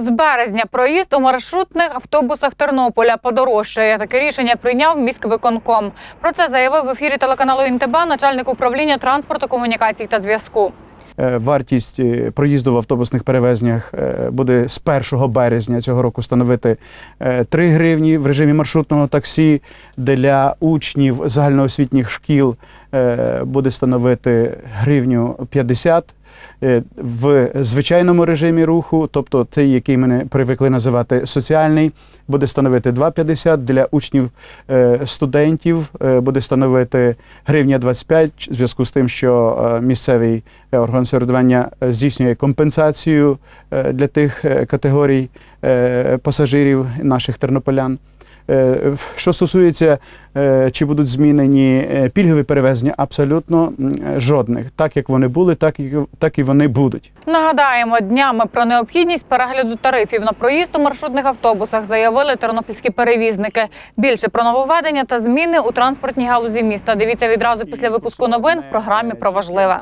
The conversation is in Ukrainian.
З березня проїзд у маршрутних автобусах Тернополя подорожчає. Таке рішення прийняв міськвиконком. Про це заявив в ефірі телеканалу ІНТБ начальник управління транспорту, комунікацій та зв'язку. Е, Вартість е, проїзду в автобусних перевезеннях е, буде з 1 березня цього року становити е, 3 гривні в режимі маршрутного таксі. Для учнів загальноосвітніх шкіл буде становити гривню 50. Е, В звичайному режимі руху, тобто цей, який ми привикли називати соціальний, буде становити 2,50. Для учнів е, студентів е, буде становити гривня 25 в зв'язку з тим, що е, місцевий е, орган самоврядування е, здійснює компенсацію е, для тих е, категорій е, пасажирів наших тернополян. Е, Що стосується, е, чи будуть змінені е, пільгові перевезення, абсолютно жодних. Так як вони були, так і так і вони будуть. Нагадаємо, днями про необхідність перегляду тарифів на проїзд у маршрутних автобусах заявили тернопільські перевізники. Більше про нововведення та зміни у транспортній галузі міста. Дивіться відразу після випуску новин в програмі про важливе.